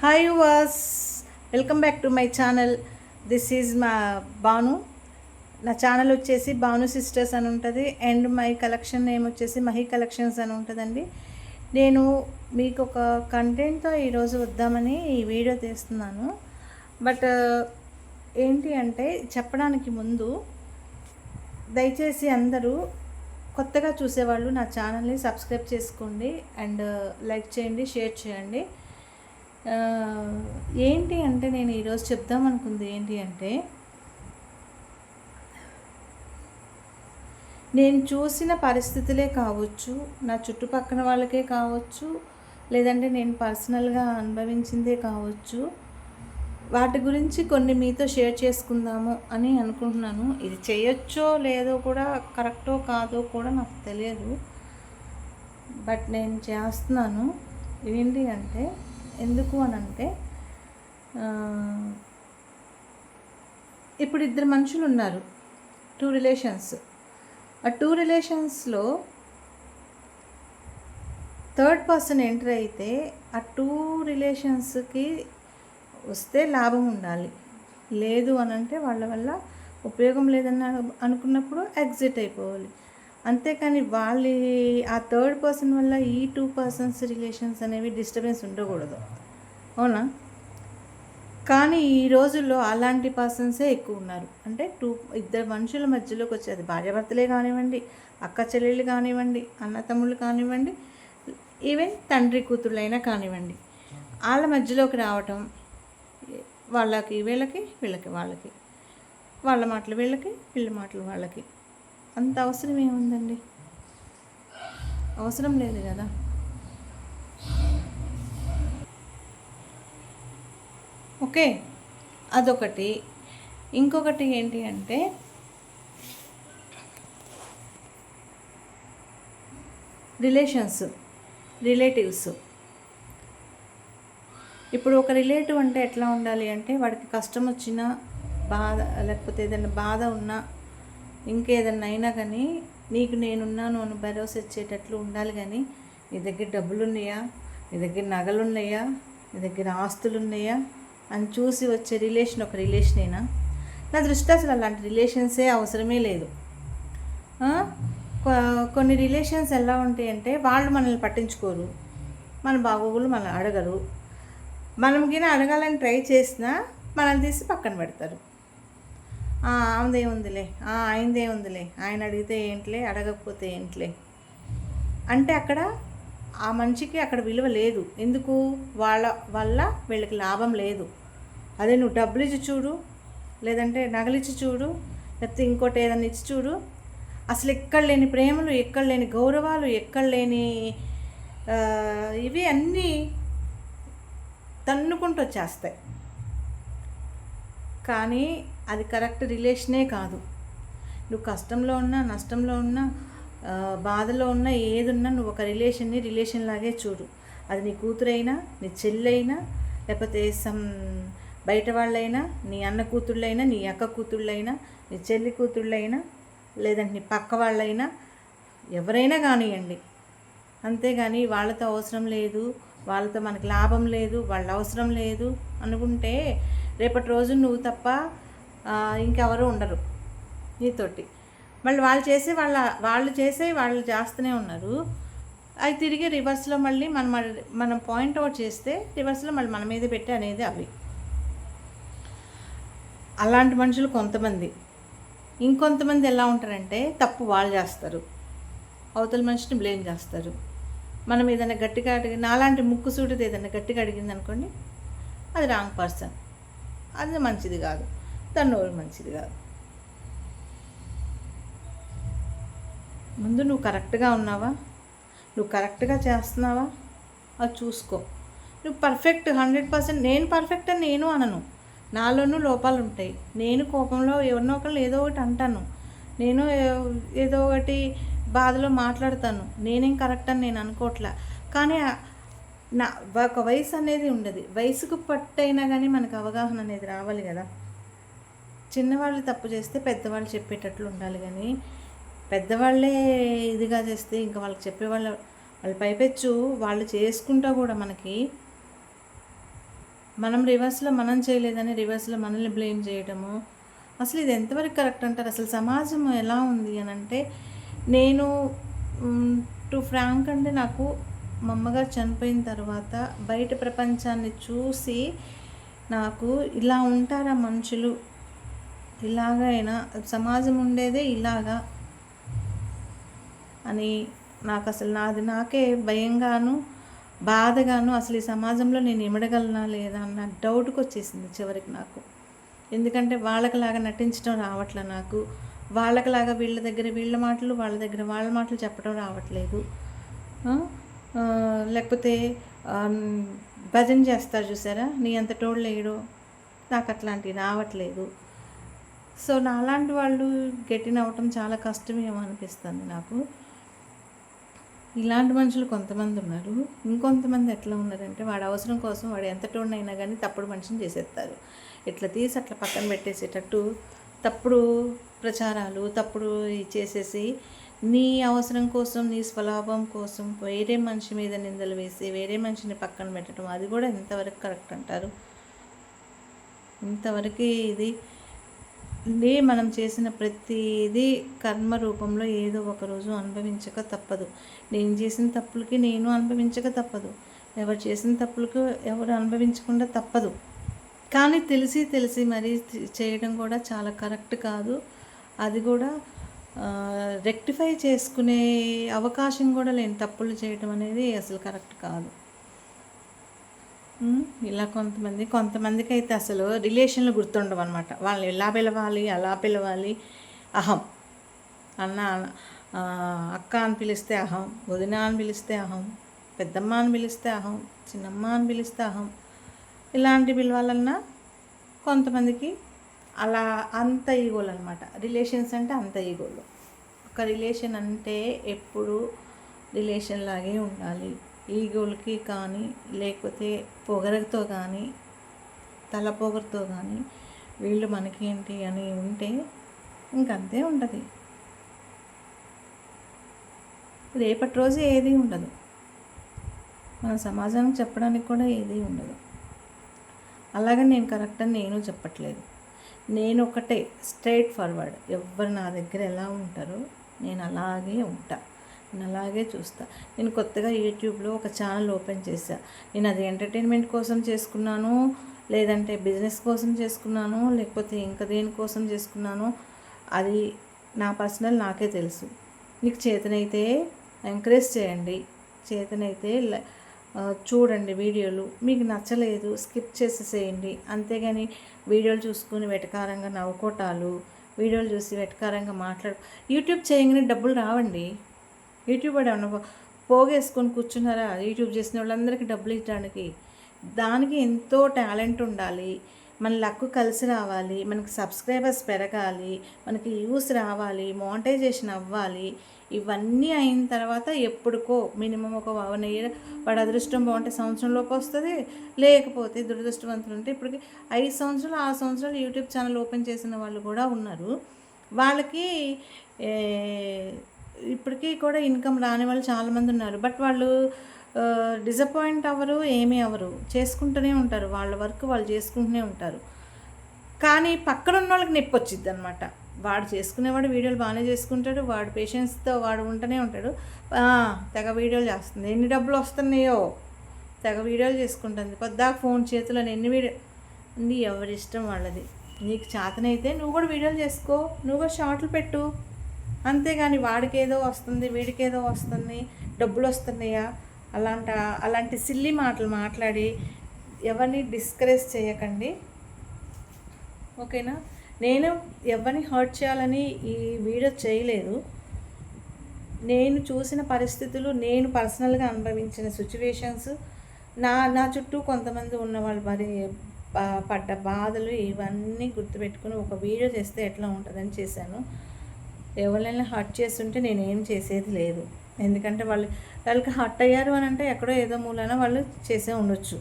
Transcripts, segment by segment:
Hi was welcome back to my channel this is మా బాను. నా channel వచ్చేసి Banu sisters అని ఉంటుంది. అండ్ మై కలెక్షన్ నేమ్ వచ్చేసి మహి కలెక్షన్స్ అని ఉంటుందండి. నేను మీకు ఒక కంటెంట్తో ఈరోజు వద్దామని ఈ వీడియో తీస్తున్నాను. బట్ uh, ఏంటి అంటే చెప్పడానికి ముందు దయచేసి అందరూ కొత్తగా చూసేవాళ్ళు నా ఛానల్ని సబ్స్క్రైబ్ చేసుకోండి. అండ్ లైక్ uh, చేయండి షేర్ చేయండి. ఏంటి అంటే నేను ఈరోజు చెప్దాం అనుకుంది ఏంటి అంటే నేను చూసిన పరిస్థితులే కావచ్చు నా చుట్టుపక్కల వాళ్ళకే కావచ్చు లేదంటే నేను పర్సనల్గా అనుభవించిందే కావచ్చు వాటి గురించి కొన్ని మీతో షేర్ చేసుకుందాము అని అనుకుంటున్నాను. ఇది చేయొచ్చో లేదో కూడా కరెక్టో కాదో కూడా నాకు తెలియదు. బట్ నేను చేస్తున్నాను. ఏంటి అంటే ఎందుకు అని అంటే ఇప్పుడు ఇద్దరు మనుషులు ఉన్నారు టూ రిలేషన్స్ ఆ టూ రిలేషన్స్లో థర్డ్ పర్సన్ ఎంటర్ అయితే ఆ టూ రిలేషన్స్కి వస్తే లాభం ఉండాలి. లేదు అని అంటే వాళ్ళ వల్ల ఉపయోగం లేదని అనుకున్నప్పుడు ఎగ్జిట్ అయిపోవాలి. అంతేకాని వాళ్ళ ఆ థర్డ్ పర్సన్ వల్ల ఈ టూ పర్సన్స్ రిలేషన్స్ అనేవి డిస్టర్బెన్స్ ఉండకూడదు. అవునా? కానీ ఈ రోజుల్లో అలాంటి పర్సన్సే ఎక్కువ ఉన్నారు. అంటే టూ ఇద్దరు మనుషుల మధ్యలోకి వచ్చేది భార్యాభర్తలే కానివ్వండి అక్క చెల్లెళ్ళు కానివ్వండి అన్న తమ్ముళ్ళు కానివ్వండి ఈవెన్ తండ్రి కూతుళ్ళైనా కానివ్వండి వాళ్ళ మధ్యలోకి రావటం వాళ్ళకి వీళ్ళకి వీళ్ళకి వాళ్ళకి వాళ్ళ మాటలు వీళ్ళకి వీళ్ళ మాటలు వాళ్ళకి. అంత అవసరం ఏముందండి? అవసరం లేదు కదా? ఓకే అదొకటి. ఇంకొకటి ఏంటి అంటే రిలేషన్స్ రిలేటివ్స్. ఇప్పుడు ఒక రిలేటివ్ అంటే ఎట్లా ఉండాలి అంటే వాడికి కష్టం వచ్చినా బాధ లేకపోతే ఏదైనా బాధ ఉన్నా ఇంకేదన్నా అయినా కానీ నీకు నేనున్నాను అని భరోసా ఇచ్చేటట్లు ఉండాలి కానీ నీ దగ్గర డబ్బులు ఉన్నాయా నీ దగ్గర నగలు ఉన్నాయా నీ దగ్గర ఆస్తులు ఉన్నాయా అని చూసి వచ్చే రిలేషన్ ఒక రిలేషనేనా నా దృష్టి అసలు అలాంటి రిలేషన్సే అవసరమే లేదు. కొన్ని రిలేషన్స్ ఎలా ఉంటాయంటే వాళ్ళు మనల్ని పట్టించుకోరు. మన బాగోగులు మనల్ని అడగరు. మనం గిన అడగాలని ట్రై చేసినా మనల్ని తీసి పక్కన పెడతారు. ఆమెదే ఉందిలే. ఆ, ఆయనదేముందిలే ఆయన అడిగితే ఏంటిలే అడగకపోతే ఏంటిలే. అంటే అక్కడ ఆ మనిషికి అక్కడ విలువ లేదు. ఎందుకు? వాళ్ళ వల్ల వీళ్ళకి లాభం లేదు. అదే నువ్వు డబ్బులు ఇచ్చి చూడు లేదంటే నగలిచ్చి చూడు లేకపోతే ఇంకోటి ఏదైనా ఇచ్చి చూడు. అసలు ఎక్కడ లేని ప్రేమలు ఎక్కడ లేని గౌరవాలు ఎక్కడ లేని ఇవి అన్నీ తన్నుకుంటూ వచ్చేస్తాయి. కానీ అది కరెక్ట్ రిలేషనే కాదు. నువ్వు కష్టంలో ఉన్నా నష్టంలో ఉన్నా బాధలో ఉన్నా ఏదున్నా నువ్వు ఒక రిలేషన్ని రిలేషన్ లాగే చూడు. అది నీ కూతురైనా నీ చెల్లైనా లేకపోతే సమ్ బయట వాళ్ళైనా నీ అన్న కూతుళ్ళైనా నీ అక్క కూతుళ్ళైనా నీ చెల్లి కూతుళ్ళైనా లేదంటే నీ పక్క వాళ్ళైనా ఎవరైనా కానివ్వండి అంతేగాని వాళ్ళతో అవసరం లేదు వాళ్ళతో మనకి లాభం లేదు వాళ్ళ అవసరం లేదు అనుకుంటే రేపటి రోజు నువ్వు తప్ప ఇంకెవరు ఉండరు నీతోటి. మళ్ళీ వాళ్ళు చేసే వాళ్ళ వాళ్ళు చేసే వాళ్ళు చేస్తూనే ఉన్నారు. అవి తిరిగి రివర్స్లో మళ్ళీ మనం మనం పాయింట్ అవుట్ చేస్తే రివర్స్లో మళ్ళీ మన మీద పెట్టి అనేది అవి. అలాంటి మనుషులు కొంతమంది. ఇంకొంతమంది ఎలా ఉంటారంటే తప్పు వాళ్ళు చేస్తారు. అవతల మనిషిని బ్లేమ్ చేస్తారు. మనం ఏదైనా గట్టిగా అడిగి నాలాంటి ముక్కు సూటిది ఏదైనా గట్టిగా అడిగింది అనుకోండి అది రాంగ్ పర్సన్. అది మంచిది కాదు. తన నోరు మంచిది కాదు. ముందు నువ్వు కరెక్ట్గా ఉన్నావా? నువ్వు కరెక్ట్గా చేస్తున్నావా? అది చూసుకో. నువ్వు పర్ఫెక్ట్ హండ్రెడ్ పర్సెంట్ నేను పర్ఫెక్ట్ అని నేను అనను. నాలోనూ లోపాలు ఉంటాయి. నేను కోపంలో ఎవరినో ఒకళ్ళు ఏదో ఒకటి అంటాను. నేను ఏదో ఒకటి బాధలో మాట్లాడతాను. నేనేం కరెక్ట్ అని నేను అనుకోవట్లా కానీ నా ఒక వయసు అనేది ఉండదు. వయసుకు పట్టైనా కానీ మనకు అవగాహన అనేది రావాలి కదా. చిన్నవాళ్ళు తప్పు చేస్తే పెద్దవాళ్ళు చెప్పేటట్లు ఉండాలి కానీ పెద్దవాళ్ళే ఇదిగా చేస్తే ఇంకా వాళ్ళకి చెప్పేవాళ్ళ వాళ్ళు పైపెచ్చు. వాళ్ళు చేసుకుంటా కూడా మనకి మనం రివర్స్లో మనం చేయలేదని రివర్స్లో మనల్ని బ్లేమ్ చేయడము అసలు ఇది ఎంతవరకు కరెక్ట్ అంటారు? అసలు సమాజం ఎలా ఉంది అని అంటే నేను టు ఫ్రాంక్ అంటే నాకు మా అమ్మగారు చనిపోయిన తర్వాత బయట ప్రపంచాన్ని చూసి నాకు ఇలా ఉంటారా మనుషులు? ఇలాగైనా సమాజం ఉండేదే ఇలాగా అని నాకు అసలు నాది నాకే భయంగాను బాధగాను అసలు ఈ సమాజంలో నేను ఇమడగలనా లేదా అన్న డౌట్కి వచ్చేసింది చివరికి నాకు. ఎందుకంటే వాళ్ళకిలాగా నటించడం రావట్లే నాకు. వాళ్ళకిలాగా వీళ్ళ దగ్గర వీళ్ళ మాటలు వాళ్ళ దగ్గర వాళ్ళ మాటలు చెప్పడం రావట్లేదు. లేకపోతే భజన చేస్తారు చూసారా? నీ అంత టోళ్ళు లేడు నాకు అట్లాంటివి రావట్లేదు. సో నాలాంటి వాళ్ళు గెట్టిన అవ్వటం చాలా కష్టమేమో అనిపిస్తుంది నాకు. ఇలాంటి మనుషులు కొంతమంది ఉన్నారు. ఇంకొంతమంది ఎట్లా ఉన్నారంటే వాడి అవసరం కోసం వాడు ఎంత టోన్ కానీ తప్పుడు మనిషిని చేసేస్తారు. ఇట్లా తీసి అట్లా పక్కన పెట్టేసేటట్టు తప్పుడు ప్రచారాలు తప్పుడు చేసేసి నీ అవసరం కోసం నీ స్వలాభం కోసం వేరే మనిషి మీద నిందలు వేసి వేరే మనిషిని పక్కన పెట్టడం అది కూడా ఎంతవరకు కరెక్ట్ అంటారు. ఇంతవరకు ఇది ఇది మనం చేసిన ప్రతిదీ కర్మ రూపంలో ఏదో ఒక రోజు అనుభవించక తప్పదు. నేను చేసిన తప్పులకి నేను అనుభవించక తప్పదు. ఎవరు చేసిన తప్పులకు ఎవరు అనుభవించకుండా తప్పదు. కానీ తెలిసి తెలిసి మరీ చేయడం కూడా చాలా కరెక్ట్ కాదు. అది కూడా రెక్టిఫై చేసుకునే అవకాశం కూడా లేని తప్పులు చేయడం అనేది అసలు కరెక్ట్ కాదు. ఇలా కొంతమంది కొంతమందికి అయితే అసలు రిలేషన్లు గుర్తుండవు అనమాట వాళ్ళని ఎలా పిలవాలి అలా పిలవాలి అహం. అన్న అక్క అని పిలిస్తే అహం వదిన అని పిలిస్తే అహం పెద్దమ్మ అని పిలిస్తే అహం చిన్నమ్మ అని పిలిస్తే అహం. ఇలాంటి పిలవాలన్నా కొంతమందికి అలా అంత ఈగోలు అనమాట రిలేషన్స్ అంటే అంత ఈగోలు. ఒక రిలేషన్ అంటే ఎప్పుడు రిలేషన్ లాగే ఉండాలి. ఈగులకి కానీ లేకపోతే పొగరతో కానీ తల పొగరుతో కానీ వీళ్ళు మనకేంటి అని ఉంటే ఇంకంతే ఉంటుంది. రేపటి రోజు ఏది ఉండదు. మన సమాజానికి చెప్పడానికి కూడా ఏది ఉండదు. అలాగే నేను కరెక్ట్ అని నేను చెప్పట్లేదు. నేను ఒకటే స్ట్రైట్ ఫార్వర్డ్. ఎవరు నా దగ్గర ఎలా ఉంటారో నేను అలాగే ఉంటాను నేను అలాగే చూస్తా. నేను కొత్తగా యూట్యూబ్లో ఒక ఛానల్ ఓపెన్ చేశా. నేను అది ఎంటర్టైన్మెంట్ కోసం చేసుకున్నాను లేదంటే బిజినెస్ కోసం చేసుకున్నాను లేకపోతే ఇంకా దేనికోసం చేసుకున్నాను అది నా పర్సనల్ నాకే తెలుసు. నీకు చేతనైతే ఎంకరేజ్ చేయండి. చేతనైతే చూడండి వీడియోలు. మీకు నచ్చలేదు స్కిప్ చేసేసేయండి. అంతేగాని వీడియోలు చూసుకుని వెటకారంగా నవ్వుకోటాలు వీడియోలు చూసి వెటకారంగా మాట్లాడు. యూట్యూబ్ చేయగానే డబ్బులు రావండి. యూట్యూబ్ ఏమన్నా పోగేసుకొని కూర్చున్నారా? యూట్యూబ్ చేసిన వాళ్ళందరికీ డబ్బులు ఇవ్వడానికి. దానికి ఎంతో టాలెంట్ ఉండాలి. మన లక్ కలిసి రావాలి. మనకి సబ్స్క్రైబర్స్ పెరగాలి. మనకి వ్యూస్ రావాలి. మోనిటైజేషన్ అవ్వాలి. ఇవన్నీ అయిన తర్వాత ఎప్పుడుకో మినిమం ఒక వన్ ఇయర్ వాడు అదృష్టం బాగుంటే సంవత్సరంలోపు వస్తుంది. లేకపోతే దురదృష్టవంతులు ఉంటే ఇప్పటికి ఐదు సంవత్సరాలు ఆరు సంవత్సరాలు యూట్యూబ్ ఛానల్ ఓపెన్ చేసిన వాళ్ళు కూడా ఉన్నారు. వాళ్ళకి ఇప్పటికీ కూడా ఇన్కమ్ రాని వాళ్ళు చాలామంది ఉన్నారు. బట్ వాళ్ళు డిసప్పాయింట్ అవ్వరు ఏమీ అవ్వరు. చేసుకుంటూనే ఉంటారు. వాళ్ళ వర్క్ వాళ్ళు చేసుకుంటూనే ఉంటారు. కానీ పక్కన ఉన్న వాళ్ళకి నొప్పి వచ్చింది అనమాట వాడు చేసుకునేవాడు వీడియోలు బాగానే చేసుకుంటాడు. వాడు పేషెన్స్తో వాడు ఉంటూనే ఉంటాడు. తెగ వీడియోలు చేస్తుంది. ఎన్ని డబ్బులు వస్తున్నాయో. తెగ వీడియోలు చేసుకుంటుంది. పొద్దాక ఫోన్ చేతిలో ఎన్ని వీడియో నీ ఎవరి ఇష్టం వాళ్ళది. నీకు చేతనైతే నువ్వు కూడా వీడియోలు చేసుకో. నువ్వు కూడా షార్ట్లు పెట్టు. అంతేగాని వాడికి ఏదో వస్తుంది వీడికి ఏదో వస్తుంది డబ్బులు వస్తున్నాయా అలాంట అలాంటి సిల్లి మాటలు మాట్లాడి ఎవరిని డిస్కరేజ్ చేయకండి. ఓకేనా? నేను ఎవరిని హర్ట్ చేయాలని ఈ వీడియో చేయలేదు. నేను చూసిన పరిస్థితులు నేను పర్సనల్గా అనుభవించిన సిచ్యువేషన్స్ నా నా చుట్టూ కొంతమంది ఉన్నవాళ్ళు మరి పడ్డ బాధలు ఇవన్నీ గుర్తుపెట్టుకుని ఒక వీడియో చేస్తే ఎట్లా ఉంటుందని చేశాను. ఎవరైనా హర్ట్ చేస్తుంటే నేను ఏం చేసేది లేదు. ఎందుకంటే వాళ్ళు వాళ్ళకి హర్ట్ అయ్యారు అని అంటే ఎక్కడో ఏదో మూలన వాళ్ళు చేసే ఉండొచ్చు.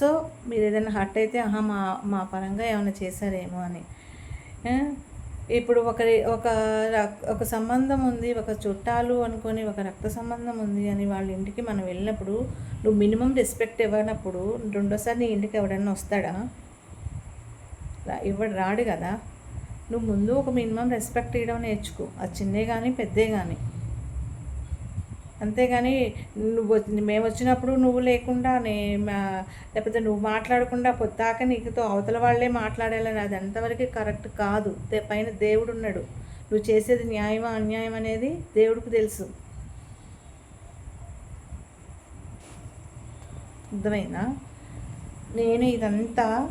సో మీరు ఏదైనా హర్ట్ అయితే ఆహా మా మా పరంగా ఏమైనా చేశారేమో అని. ఇప్పుడు ఒకరి ఒక రక్- ఒక సంబంధం ఉంది ఒక చుట్టాలు అనుకొని ఒక రక్త సంబంధం ఉంది అని వాళ్ళ ఇంటికి మనం వెళ్ళినప్పుడు నువ్వు మినిమం రెస్పెక్ట్ ఇవ్వనప్పుడు రెండోసారి నీ ఇంటికి ఎవడన్నా వస్తాడా? రా- ఇవ్వడు రాడు కదా. నువ్వు ముందు ఒక మినిమం రెస్పెక్ట్ ఇవ్వడం నేర్చుకో. అది చిన్నే కానీ పెద్దే కానీ అంతేగాని నువ్వు మేము వచ్చినప్పుడు నువ్వు లేకుండా నే మా- లేకపోతే నువ్వు మాట్లాడకుండా పొద్దాక నీకుతో అవతల వాళ్ళే మాట్లాడాలని అది అంతవరకు కరెక్ట్ కాదు. పైన దేవుడు ఉన్నాడు. నువ్వు చేసేది న్యాయమా అన్యాయం అనేది దేవుడికి తెలుసు. అర్థమైనా నేను ఇదంతా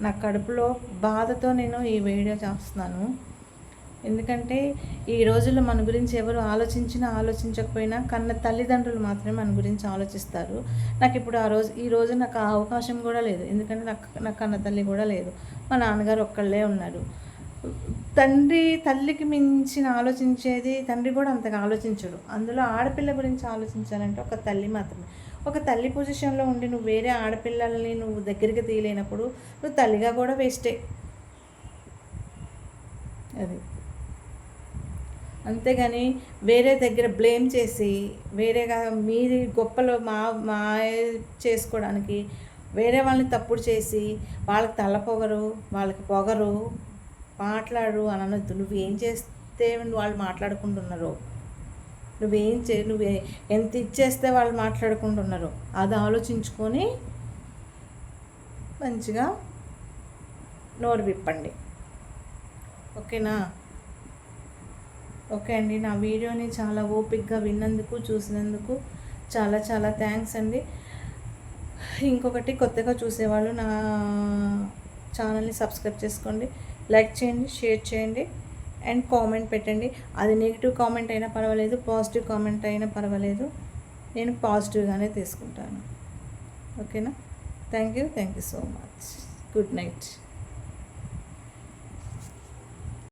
నా కడుపులో బాధతో నేను ఈ వీడియో చేస్తున్నాను. ఎందుకంటే ఈ రోజుల్లో మన గురించి ఎవరు ఆలోచించినా ఆలోచించకపోయినా కన్న తల్లిదండ్రులు మాత్రమే మన గురించి ఆలోచిస్తారు. నాకు ఇప్పుడు ఆ రోజు ఈ రోజు నాకు ఆ అవకాశం కూడా లేదు. ఎందుకంటే నాకు నాకు కన్న తల్లి కూడా లేదు. మా నాన్నగారు ఒక్కళ్ళే ఉన్నారు. తండ్రి తల్లికి మించిన ఆలోచించేది తండ్రి కూడా అంతగా ఆలోచించడు. అందులో ఆడపిల్ల గురించి ఆలోచించాలంటే ఒక తల్లి మాత్రమే. ఒక తల్లి పొజిషన్లో ఉండి నువ్వు వేరే ఆడపిల్లల్ని నువ్వు దగ్గరికి తీయలేనప్పుడు నువ్వు తల్లిగా కూడా వేస్టే అది. అంతేగాని వేరే దగ్గర బ్లేమ్ చేసి వేరేగా మీది గొప్పలో మా మా చేసుకోవడానికి వేరే వాళ్ళని తప్పుడు చేసి వాళ్ళకి తల పొగరు వాళ్ళకి పొగరు మాట్లాడు అని నువ్వు ఏం చేస్తే వాళ్ళు మాట్లాడుకుంటున్నారో. నువ్వేం చే నువ్వు ఎంత ఇచ్చేస్తే వాళ్ళు మాట్లాడుకుంటున్నారు అది ఆలోచించుకొని మంచిగా నోరు విప్పండి. ఓకేనా? ఓకే అండి. నా వీడియోని చాలా ఓపిక్గా విన్నందుకు చూసినందుకు చాలా చాలా థ్యాంక్స్ అండి. ఇంకొకటి కొత్తగా చూసేవాళ్ళు నా ఛానల్ని సబ్స్క్రైబ్ చేసుకోండి. లైక్ చేయండి షేర్ చేయండి. అండ్ కామెంట్ పెట్టండి. అది నెగిటివ్ కామెంట్ అయినా పర్వాలేదు పాజిటివ్ కామెంట్ అయినా పర్వాలేదు. నేను పాజిటివ్గానే తీసుకుంటాను. ఓకేనా? Thank you thank you so much. Good night.